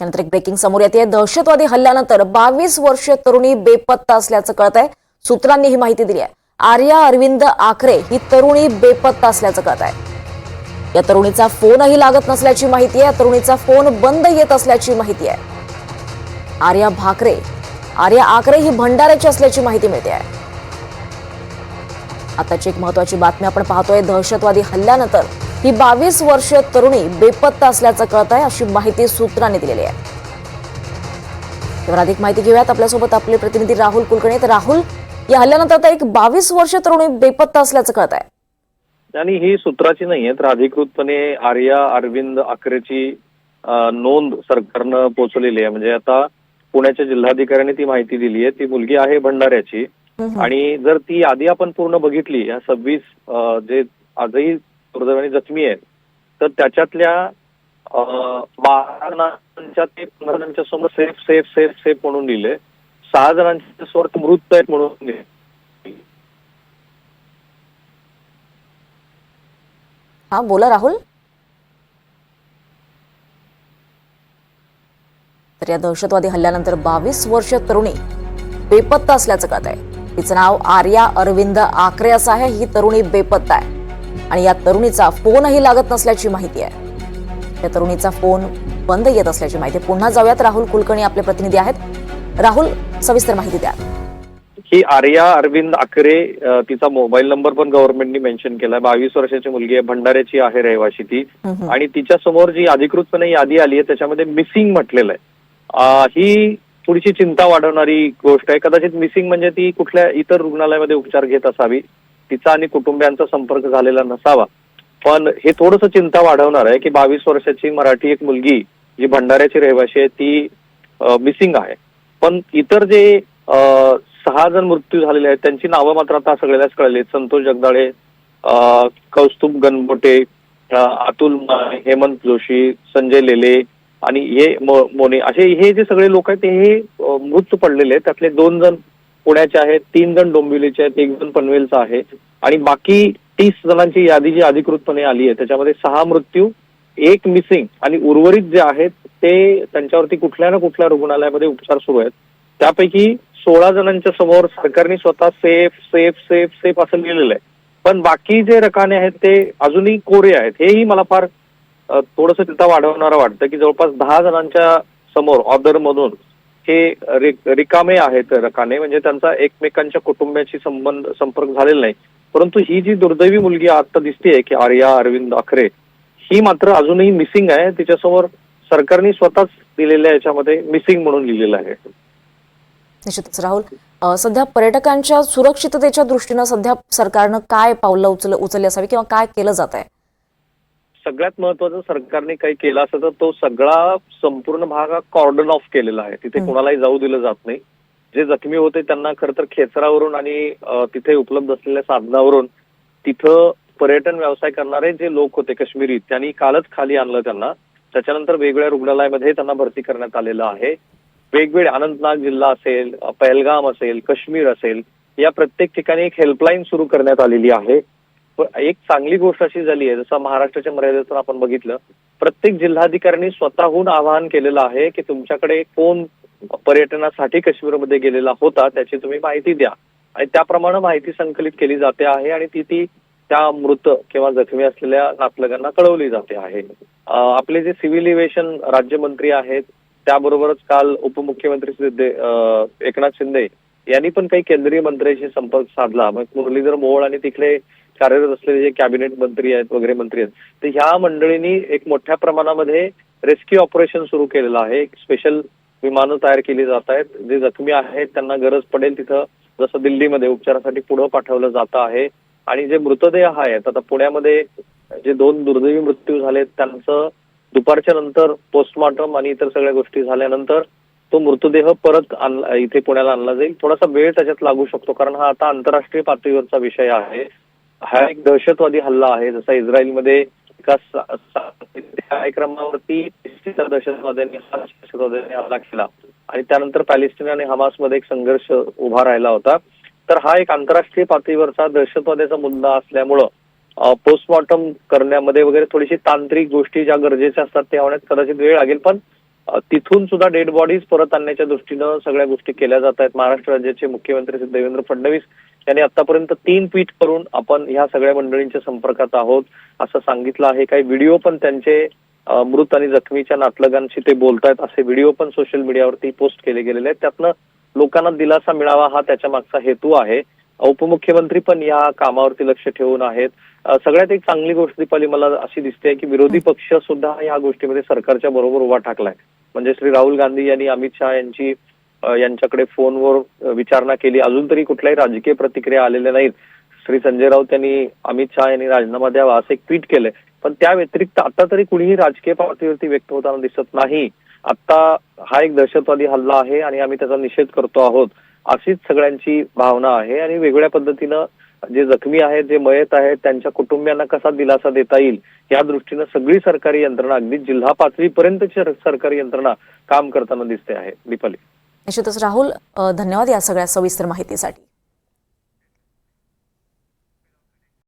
त्यानंतर एक ब्रेकिंग समोर येते. दहशतवादी हल्ल्यानंतर बावीस वर्षीय तरुणी बेपत्ता असल्याचं कळत आहे सूत्रांनी ही माहिती दिली आहे. आर्या अरविंद आखरे ही तरुणी बेपत्ता असल्याचं कळत आहे या तरुणीचा फोनही लागत नसल्याची माहिती आहे. या तरुणीचा फोन बंद येत असल्याची माहिती आहे. आर्या भाकरे आर्या आकरे ही भंडाऱ्याची असल्याची माहिती मिळते आहे. आताची एक महत्वाची बातमी आपण पाहतोय. दहशतवादी हल्ल्यानंतर ही बावीस वर्षीय तरुणी बेपत्ता असल्याचं कळत आहे अशी माहिती सूत्रांनी दिलेली आहे. त्यावर अधिक माहिती घेऊयात. आपल्यासोबत आपले प्रतिनिधी राहुल कुलकर्णी तर राहुल या हल्ल्यानंतर आता एक बावीस वर्ष तरुणी बेपत्ता असल्याचं कळत आहे. आणि ही सूत्राची नाहीये तर अधिकृतपणे आर्या अरविंद आकरेची नोंद सरकारनं पोहोचलेली आहे. म्हणजे आता पुण्याच्या जिल्हाधिकाऱ्यांनी ती माहिती दिली आहे. ती मुलगी आहे भंडाऱ्याची. आणि जर ती यादी आपण पूर्ण बघितली या सव्वीस जे आजही दुर्दैवाने जखमी आहेत. तर त्याच्यातल्या बारा जणांच्या ते पंधरा जणांच्या समोर सेफ सेफ सेफ सेफ म्हणून लिहिले सहा जणांच्या समोर मृत आहेत म्हणून लिहिले हा बोला राहुल. तर या दहशतवादी हल्ल्यानंतर बावीस वर्ष तरुणी बेपत्ता असल्याचं कळत आहे तिचं नाव आर्या अरविंद आकरे असं आहे ही तरुणी बेपत्ता आहे. आणि या तरुणीचा फोनही लागत नसल्याची माहिती आहे. या तरुणीचा फोन बंद येत असल्याची माहिती. पुन्हा जाऊयात. राहुल कुलकर्णी आपले प्रतिनिधी आहेत. राहुल सविस्तर माहिती द्या. ही आर्या अरविंद आकरे तिचा मोबाईल नंबर पण गव्हर्नमेंटनी मेन्शन केलाय. बावीस वर्षाची मुलगी आहे. भंडाऱ्याची आहे रहिवाशी ती. आणि तिच्या समोर जी अधिकृतपणे यादी आली आहे त्याच्यामध्ये मिसिंग म्हटलेलं आहे. ही थोडीशी चिंता वाढवणारी गोष्ट आहे. कदाचित मिसिंग म्हणजे ती कुठल्या इतर रुग्णालयामध्ये उपचार घेत असावी. तिचा आणि कुटुंबियांचा संपर्क झालेला नसावा. पण हे थोडस चिंता वाढवणार आहे की बावीस वर्षाची मराठी एक मुलगी जी भंडाऱ्याची रहिवाशी आहे ती मिसिंग आहे. पण इतर जे सहा जण मृत्यू झालेले आहेत त्यांची नावं मात्र आता सगळ्यालाच कळली संतोष जगदाळे कौस्तुभ गणबोटे अतुल हेमंत जोशी संजय लेले आणि हे मोने. असे हे जे सगळे लोक आहेत ते हे मृत्यू मृत पडलेले आहेत. त्यातले दोन जण पुण्याचे आहेत तीन जण डोंबिवलीचे आहेत एक जण पनवेलचा आहे. आणि बाकी तीस जणांची यादी जी अधिकृतपणे आली आहे त्याच्यामध्ये सहा मृत्यू एक मिसिंग आणि उर्वरित जे आहेत ते त्यांच्यावरती कुठल्या ना कुठल्या रुग्णालयामध्ये उपचार सुरू आहेत. त्यापैकी सोळा जणांच्या समोर सरकारने स्वतः सेफ सेफ सेफ सेफ असं लिहिलेलं आहे. पण बाकी जे रकाने आहेत ते अजूनही कोरे आहेत. हेही मला फार थोडस चिंता वाढवणारं वाटतं की जवळपास दहा जणांच्या समोर ऑर्डर मधून हे रिकामे आहेत रकाने म्हणजे त्यांचा एकमेकांच्या कुटुंबाशी संबंध संपर्क झालेला नाही. परंतु ही जी दुर्दैवी मुलगी आता दिसतेय की आर्या अरविंद अखरे ही मात्र अजूनही मिसिंग आहे. तिच्यासमोर सरकारने स्वतःच दिलेल्या याच्यामध्ये मिसिंग म्हणून लिहिलेलं आहे. निश्चितच राहुल. सध्या पर्यटकांच्या सुरक्षिततेच्या दृष्टीनं सध्या सरकारनं काय पावलं उचल उचलली असावी किंवा काय केलं जात आहे सगळ्यात महत्वाचं सरकारने काही केलं असं तर तो सगळा संपूर्ण भाग हा कॉर्डन ऑफ केलेला आहे. तिथे. कोणालाही जाऊ दिलं जात नाही. जे जखमी होते त्यांना खरं तर खेचरावरून आणि तिथे उपलब्ध असलेल्या साधनावरून तिथं पर्यटन व्यवसाय करणारे जे लोक होते काश्मीरी त्यांनी कालच खाली आणलं त्यांना. त्याच्यानंतर वेगवेगळ्या रुग्णालयामध्ये त्यांना भरती करण्यात आलेलं आहे. वेगवेगळे अनंतनाग जिल्हा असेल पहलगाम असेल काश्मीर असेल या प्रत्येक ठिकाणी एक हेल्पलाईन सुरू करण्यात आलेली आहे. एक चांगली गोष्ट अशी झाली आहे. जसं महाराष्ट्राच्या मर्यादेतून आपण बघितलं प्रत्येक जिल्हाधिकाऱ्यांनी स्वतःहून आवाहन केलेलं आहे की तुमच्याकडे कोण पर्यटनासाठी काश्मीरमध्ये गेलेला होता त्याची तुम्ही माहिती द्या. आणि त्याप्रमाणे माहिती संकलित केली जाते आहे आणि ती ती त्या मृत किंवा जखमी असलेल्या नातलगांना कळवली जाते आहे. आपले जे सिव्हिल एव्हिएशन राज्यमंत्री आहेत त्याबरोबरच काल उपमुख्यमंत्री अं, एकनाथ शिंदे यांनी पण काही केंद्रीय मंत्र्यांशी संपर्क साधला. मग मुरलीधर मोहोळ आणि तिकडे कार्यरत असलेले जे कॅबिनेट मंत्री आहेत वगैरे मंत्री आहेत तर ह्या मंडळींनी एक मोठ्या प्रमाणामध्ये रेस्क्यू ऑपरेशन सुरू केलेलं आहे. एक स्पेशल विमानं तयार केली जात आहेत. जे जखमी आहेत त्यांना गरज पडेल तिथं. जसं दिल्लीमध्ये उपचारासाठी पुढं पाठवलं जात आहे. आणि जे मृतदेह आहेत आता पुण्यामध्ये जे दोन दुर्दैवी मृत्यू झालेत त्यांचं दुपारच्या नंतर पोस्टमॉर्टम आणि इतर सगळ्या गोष्टी झाल्यानंतर तो मृतदेह परत आणला इथे पुण्याला आणला जाईल. थोडासा वेळ त्याच्यात लागू शकतो कारण हा आता आंतरराष्ट्रीय पातळीवरचा विषय आहे. हा एक दहशतवादी हल्ला आहे. जसा इस्रायलमध्ये एका कार्यक्रमावरती दहशतवाद्यांनी दहशतवाद्यांनी हल्ला केला. आणि त्यानंतर पॅलेस्टिन आणि हमासमध्ये एक संघर्ष उभा राहिला होता. तर हा एक आंतरराष्ट्रीय पातळीवरचा दहशतवाद्याचा मुद्दा असल्यामुळं पोस्टमॉर्टम करण्यामध्ये वगैरे थोडीशी तांत्रिक गोष्टी ज्या गरजेच्या असतात त्या होण्यात कदाचित वेळ लागेल. पण तिथून सुद्धा डेड बॉडीज परत आणण्याच्या दृष्टीनं सगळ्या गोष्टी केल्या जात आहेत. महाराष्ट्र राज्याचे मुख्यमंत्री देवेंद्र फडणवीस यांनी आतापर्यंत तीन ट्विट करून आपण ह्या सगळ्या मंडळींच्या संपर्कात आहोत असं सांगितलं आहे. काही व्हिडिओ पण त्यांचे मृत आणि जखमीच्या नातलगांशी ते बोलतायत असे व्हिडिओ पण सोशल मीडियावरती पोस्ट केले गेलेले आहेत. त्यातनं लोकांना दिलासा मिळावा हा त्याच्या मागचा हेतू आहे. उपमुख्यमंत्री पण या कामावरती लक्ष ठेवून आहेत. सगळ्यात एक चांगली गोष्ट दीपाली मला अशी दिसते की विरोधी पक्ष सुद्धा या गोष्टीमध्ये सरकारच्या बरोबर उभा ठाकलाय. म्हणजे श्री राहुल गांधी यांनी अमित शहा यांची यांच्याकडे फोनवर विचारणा केली. अजून तरी कुठल्याही राजकीय प्रतिक्रिया आलेल्या नाहीत. श्री संजय राऊत यांनी अमित शहा यांनी राजीनामा द्यावा असं एक ट्विट केलंय. पण त्या व्यतिरिक्त आता तरी कुणीही राजकीय पातळीवरती व्यक्त होताना दिसत नाही. आता हा एक दहशतवादी हल्ला आहे आणि आम्ही त्याचा निषेध करतो आहोत. अशीच सगळ्यांची भावना आहे आणि वेगवेगळ्या पद्धतीनं जे जखमी आहेत जे मयत आहेत त्यांच्या कुटुंबियांना कसा दिलासा देता येईल या दृष्टीनं सगळी सरकारी यंत्रणा अगदी जिल्हा पातळीपर्यंतची सरकारी यंत्रणा काम करताना दिसते आहे. दीपाली. निश्चितच राहुल धन्यवाद या सगळ्या सविस्तर माहितीसाठी.